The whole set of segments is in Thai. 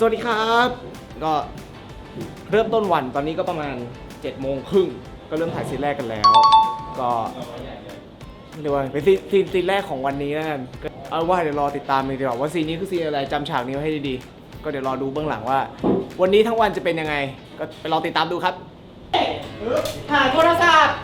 สวัสดีครับ ก็เริ่มต้นวันตอนนี้ก็ประมาณ7จ็ดโมงครึ่งก็เริ่มถ่ายซีนแรกกันแล้ว ก็เรียกว่าเป็นซีนซีนซีนแรกของวันนี้แล้วกันก็เอาว่าเดี๋ยวรอติดตามเลยดีกว่าว่าซีนนี้คือซีนอะไรจำฉากนี้ไว้ให้ดีๆ ก็เดี๋ยวรอดูเบื้องหลังว่า วันนี้ทั้งวันจะเป็นยังไง ก็ไปรอติดตามดูครับ หาโทรศัพท์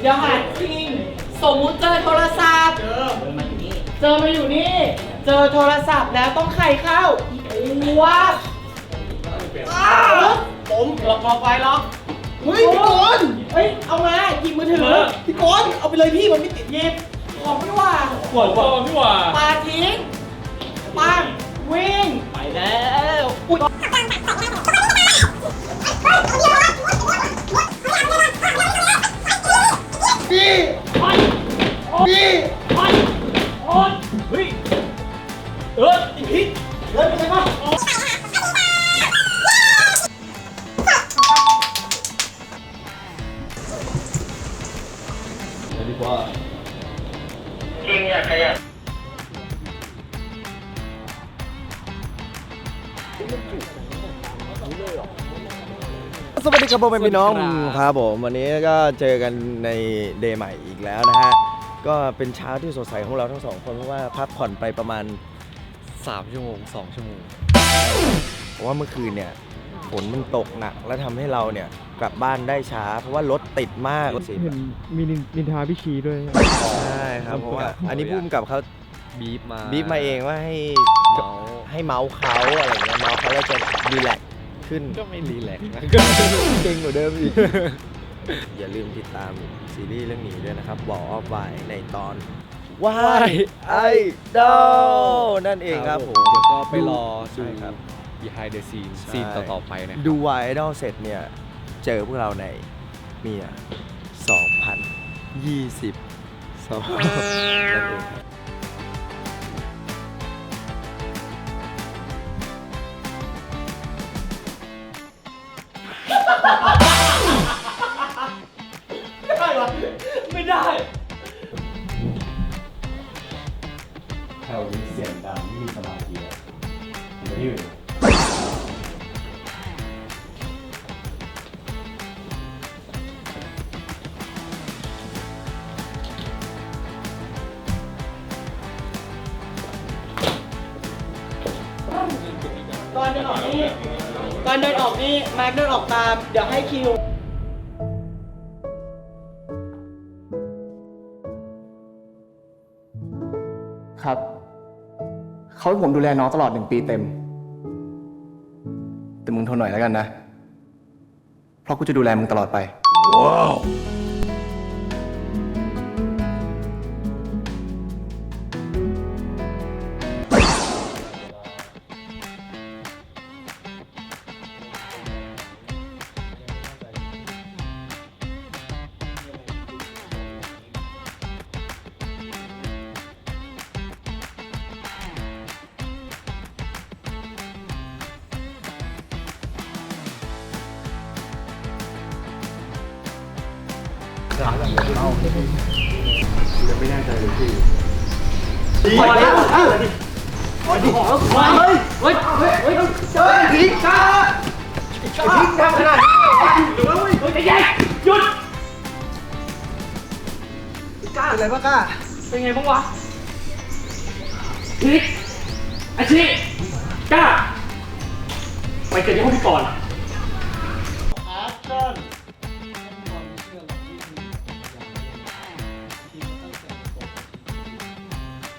เดี๋ยวหาจริง สมมุติเจอโทรศัพท์ เจอมาอยู่นี่เจอมาอยู่นี่ เจอโทรศัพท์แล้วต้องใครเข้าว้าผมล็อกล็อกไว้ล็อกเฮ้ยพี่กรณ์เฮ้ยเอามาหยิบมือถือพี่กรณ์เอาไปเลยพี่มันไม่ติดหยิบของไม่ว่าปวดคอพี่หว่าปาทิ้งปังวิ่งไปแล้วอุ๊ยพี่พี่ เอออีกทีเฮ้ยเป็นไงบ้างดีกว่าสวัสดีครับผมเป็นพี่น้องครับผมวันนี้ก็เจอกันในเดย์ใหม่อีกแล้วนะฮะ ก็เป็นเช้าที่สดใสของเราทั้งสองคนเพราะว่าพักผ่อนไปประมาณ 3 ชั่วโมง 2 ชั่วโมง เพราะว่าเมื่อคืนเนี่ยฝนมันตกหนัก แล้วทำให้เราเนี่ยกลับบ้านได้ช้า เพราะว่ารถติดมากเห็นมีนินนินทาพี่ชีด้วย ใช่ครับเพราะว่าอันนี้พุ่มกับเขาบีบมาบีบมาเองว่าให้เมาส์ให้เมาส์เขาอะไรอย่างเงี้ยเมาส์เขาแล้วจะรีแลกซ์ขึ้น ก็ไม่รีแลกซ์นะเก่งกว่าเดิมอีก อย่าลืมติดตามซีรีส์เรื่องนี้ด้วยนะครับ บอกออฟไวในตอน วายไอดอลนั่นเองครับผมเดี๋ยวก็ไปรอใช่ดูครับ behind the scene ใช่ ซีนต่อๆไปนะดูวายไอดอลเสร็จเนี่ย เจอพวกเราในเมีย2020 สองนั่นเองครับไม่ได้ แถวนี้เสียงดังไม่มีสมาธิอะเดี๋ยวยืนตอนเดินออกนี่ตอนเดินออกนี่มาร์คเดินออกตาม เดี๋ยวให้คิว ครับ เขาให้ผมดูแลน้องตลอดหนึ่งปีเต็ม แต่มึงทนหน่อยแล้วกันนะ เพราะกูจะดูแลมึงตลอดไป เป็นไงบ้างวะพิกอาชีกล้าไปเจอที่ห้องพี่ก่อน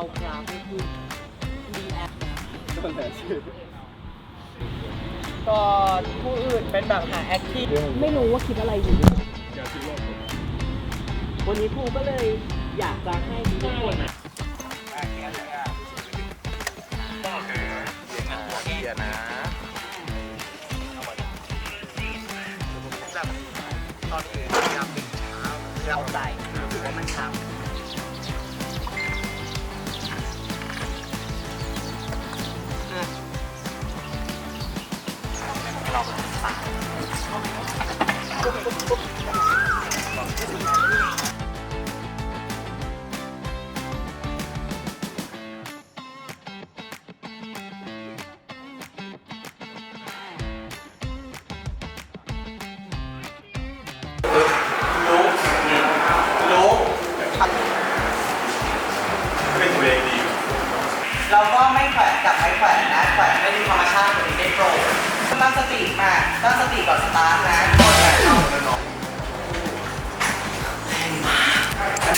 าคราฟไม่พูดดีแอปนะก็ผู้อื่นเป็นแบบหาแอคทีฟไม่รู้ว่าคิดอะไรอยู่วันนี้ครูก็เลยอยากจะให้ทุกคนนะตอนนี้พยายามตื่เช้าเราใจว่ามันช้า เราเป็นสายเราก็ไม่แขวนกับไม่แขวนนะแขวนไม่มีธรรมชาติแบบนี้ได้โปรด ตั้งสติมาตั้งสติก่อนสตาร์ทนะคนไหนเรา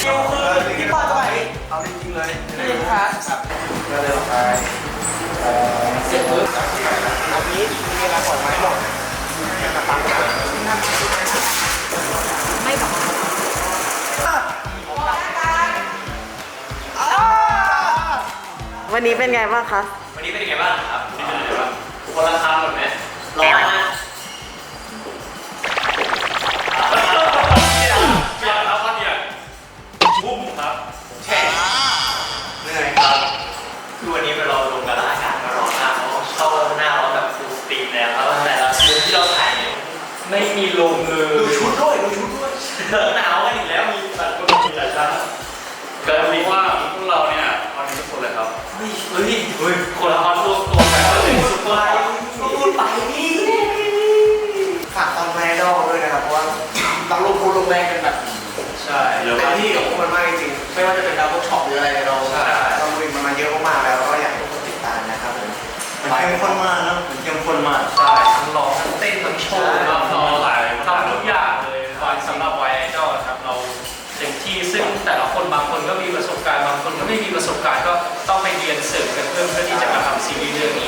คิวคือพี่ปอจะไปเอาจริงๆเลยนี่ครับก็เลยออกไปเสร็จปุ๊บอันนี้มีเวลาปล่อยไม้หมดไม่บอกวันนี้เป็นไงบ้างคะ วันนี้เป็นไงบ้างครับวันนี้เป็นยังไงบ้างคนละคำแบบไหม ไม่มีลมเลยดูชุดด้วยดูชุดด้วยหนาวกันอีกแล้วมีแต่คนมีแต่ชั้นก็มีว่าพวกเราเนี่ยวันนี้ทุกคนเลยครับเฮ้ยเฮ้ยคนละครรวมตัวกันก็ถึงซุปเปอร์ไลท์พูดไปนี่ฝากตอนไมดอลด้วยนะครับเพราะว่าเราลงทุนลงแรงกันแบบใช่แล้วเต็ก็มที่กับพวกมันมากจริงๆไม่ว่าจะเป็นดาวน์ช็อปหรืออะไรเนี่ยเราใช่เราลุยมันมาเยอะมากๆแล้วก็อยากให้ทุกคนติดตามนะครับผมมันเข้มข้นมากนะมันเข้มข้นมากใช่ทั้งร้องทั้งเต้นทั้งโชว์ ต้องไปเรียนเสริมกันเพิ่มเพื่อที่จะมาทำซีรีส์เรื่องนี้